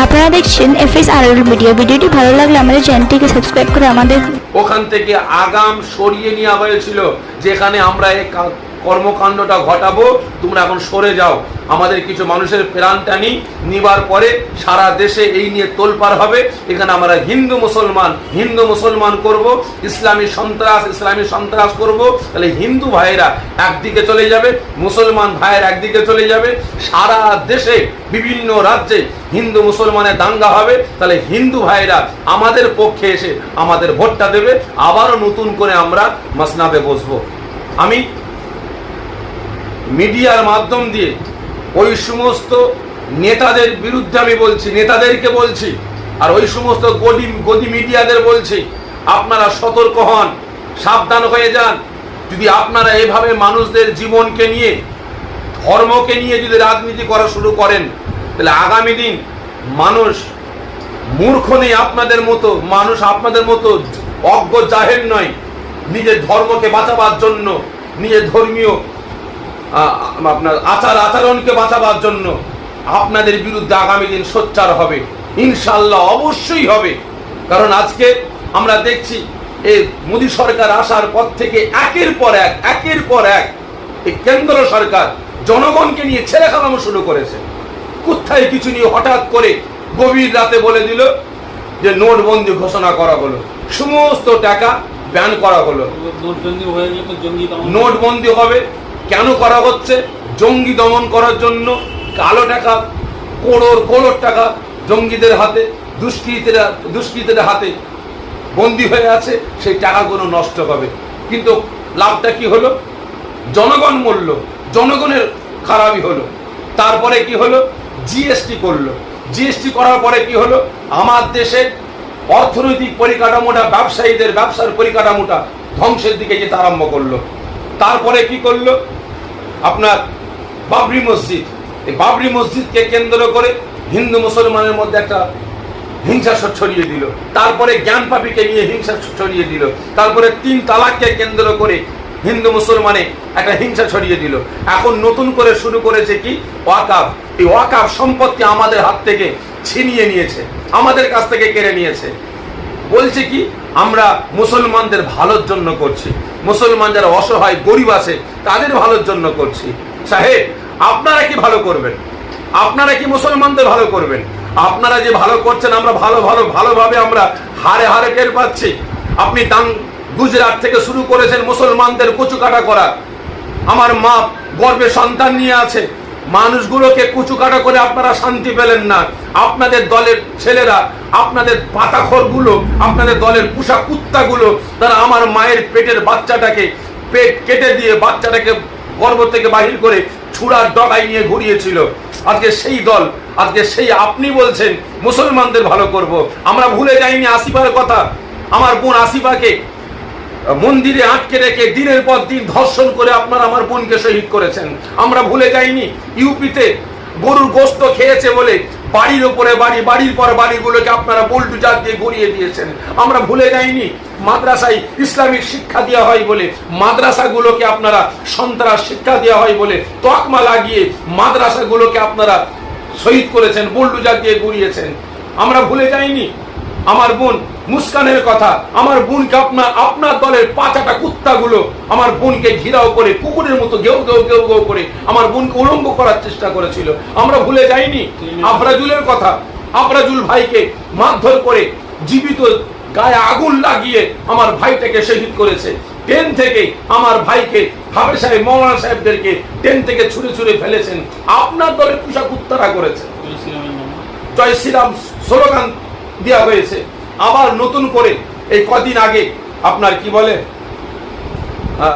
আপনারা দেখছেন এফএস আর মিডিয়া। ভিডিওটি ভালো লাগলে আমাদের চ্যানেলটিকে সাবস্ক্রাইব করে আমাদের ওখান থেকে আগাম সরিয়ে নিয়ে আবার হয়েছিল, যেখানে আমরা কর্মকাণ্ডটা ঘটাবো, তোমরা এখন সরে যাও। আমাদের কিছু মানুষের প্রাণ টানি, নিবার পরে সারা দেশে এই নিয়ে তোলপার হবে। এখানে আমরা হিন্দু মুসলমান হিন্দু মুসলমান করব, ইসলামী সন্ত্রাস ইসলামী সন্ত্রাস করব। তাহলে হিন্দু ভাইয়েরা একদিকে চলে যাবে, মুসলমান ভাইয়ের একদিকে চলে যাবে। সারা দেশে, বিভিন্ন রাজ্যে হিন্দু মুসলমানের দাঙ্গা হবে। তাহলে হিন্দু ভাইরা আমাদের পক্ষে এসে আমাদের ভোটটা দেবে। আবারও নতুন করে আমরা মাসনাবে বসবো। আমি মিডিয়ার মাধ্যম দিয়ে ওই সমস্ত নেতাদের বিরুদ্ধে আমি বলছি, নেতাদেরকে বলছি, আর ওই সমস্ত গদি গদি মিডিয়াদের বলছি, আপনারা সতর্ক হন, সাবধান হয়ে যান। যদি আপনারা এভাবে মানুষদের জীবনকে নিয়ে, ধর্মকে নিয়ে যদি রাজনীতি করা শুরু করেন, তাহলে আগামী দিন মানুষ মূর্খ নেই আপনাদের মতো, মানুষ আপনাদের মতো অজ্ঞ জাহের নয়। নিজের ধর্মকে বাঁচাবার জন্য, নিজের ধর্মীয় আপনার আচার আচরণকে বাঁচাবার জন্য আপনাদের বিরুদ্ধে আগামী দিন সোচ্চার হবে। ইনশাল্লাহ অবশ্যই হবে। কারণ আজকে আমরা দেখছি এই মোদী সরকার আসার পর থেকে একের পর এক একের পর এক এই কেন্দ্র সরকার জনগণকে নিয়ে ছেড়ে খেলানো শুরু করেছে। কোথায় কিছু নিয়ে হঠাৎ করে গভীর রাতে বলে দিল যে নোটবন্দি ঘোষণা করা হলো সমস্ত টাকা ব্যান করা হলো। নোটবন্দি হবে কেন করা হচ্ছে? জঙ্গি দমন করার জন্য কালো টাকা করোড় করোড় টাকা জঙ্গিদের হাতে, দুষ্কৃতীরা, দুষ্কৃতীদের হাতে বন্দি হয়ে আছে, সেই টাকাগুলো নষ্ট হবে। কিন্তু লাভটা কি হলো? জনগণ মূল্য জনগণের খারাপই হলো। তারপরে কি হলো? জিএসটি করল। জিএসটি করার পরে কি হলো? আমার দেশের অর্থনৈতিক পরিকাঠামোটা, ব্যবসায়ীদের ব্যবসার পরিকাঠামোটা ধ্বংসের দিকে যেতে আরম্ভ করল। তারপরে কি করল? আপনার বাবরি মসজিদ। এই বাবরি মসজিদকে কেন্দ্র করে হিন্দু মুসলমানের মধ্যে একটা হিংসা ছড়িয়ে দিল। তারপরে জ্ঞান পাপীকে নিয়ে হিংসা ছড়িয়ে দিল। তারপরে তিন তালাককে কেন্দ্র করে হিন্দু মুসলমানে একটা হিংসা ছড়িয়ে দিল। এখন নতুন করে শুরু করেছে কি? ওয়াকাব এই ওয়াকাব সম্পত্তি আমাদের হাত থেকে ছিনিয়ে নিয়েছে। আমাদের কাছ থেকে কেড়ে নিয়েছে। বলছে কি, আমরা মুসলমানদের ভালোর জন্য করছি। মুসলমান যারা অসহায়, গরিব আছে, তাদের ভালোর জন্য করছি। সাহেব, আপনারা কি ভালো করবেন? আপনারা কি মুসলমানদের ভালো করবেন? আপনারা যে ভালো করছেন, আমরা ভালো ভালো, ভালোভাবে আমরা হারে হারে টের পাচ্ছি। আপনি দান গুজরাট থেকে শুরু করেছেন মুসলমানদের কচু কাটা করা। আমার মা গর্বে সন্তান নিয়ে আছে। মানুষগুলোকে কুচু কাটা করে আপনারা শান্তি পেলেন না। আপনাদের দলের ছেলেরা, আপনাদের পাতাখরগুলো, আপনাদের দলের পুষা কুত্তাগুলো, তারা আমার মায়ের পেটের বাচ্চাটাকে পেট কেটে দিয়ে বাচ্চাটাকে গর্ভ থেকে বাহির করে ছুরার ডগায় নিয়ে ঘুরিয়েছিল। আজকে সেই দল, আজকে সেই আপনি বলছেন, মুসলমানদের ভালো করব। আমরা ভুলে যাইনি আসিফার কথা। আমার বোন আসিফাকে মন্দিরে আটকে রেখে দিনের পর দিন ধর্ষণ করে আপনারা আমার বোনকে শহীদ করেছেন। আমরা ভুলে যাইনি, ইউপিতে গরুর গোস্ত খেয়েছে বলে বাড়ির উপরে বাড়ি, বাড়ির পর বাড়িগুলোকে আপনারা বুলডুজার দিয়ে গড়িয়ে দিয়েছেন। আমরা ভুলে যাইনি, মাদ্রাসায় ইসলামিক শিক্ষা দেওয়া হয় বলে, মাদ্রাসাগুলোকে আপনারা সন্ত্রাস শিক্ষা দেওয়া হয় বলে তকমা লাগিয়ে মাদ্রাসাগুলোকে আপনারা শহীদ করেছেন, বুলডুজার দিয়ে গড়িয়েছেন। আমরা ভুলে যাইনি, আমার বোন মুস্কানের কথা আমার বোনকে আপনার আপনার দলের পাঁচাটা কুত্তাগুলো আমার বোনকে ঘিরাও করে কুকুরের মতো গেউ গেউ গেউ গেউ করে আমার বোনকে উলঙ্গ করার চেষ্টা করেছিল। আমরা ভুলে যাইনি। আফরাজুলের কথা আফরাজুল ভাইকে মারধর করে জীবিত গায়ে আগুন লাগিয়ে আমার ভাইটাকে শহীদ করেছে। ট্রেন থেকে আমার ভাইকে হাবে সাহেব মৌলানা সাহেবদেরকে ট্রেন থেকে ছুঁড়ে ছুঁড়ে ফেলেছেন। আপনার দলের পোশাক উত্তরা করেছে। জয় শ্রীরাম স্লোগান দেওয়া হয়েছে। আবার নতুন করে এই কদিন আগে আপনার কি বলে?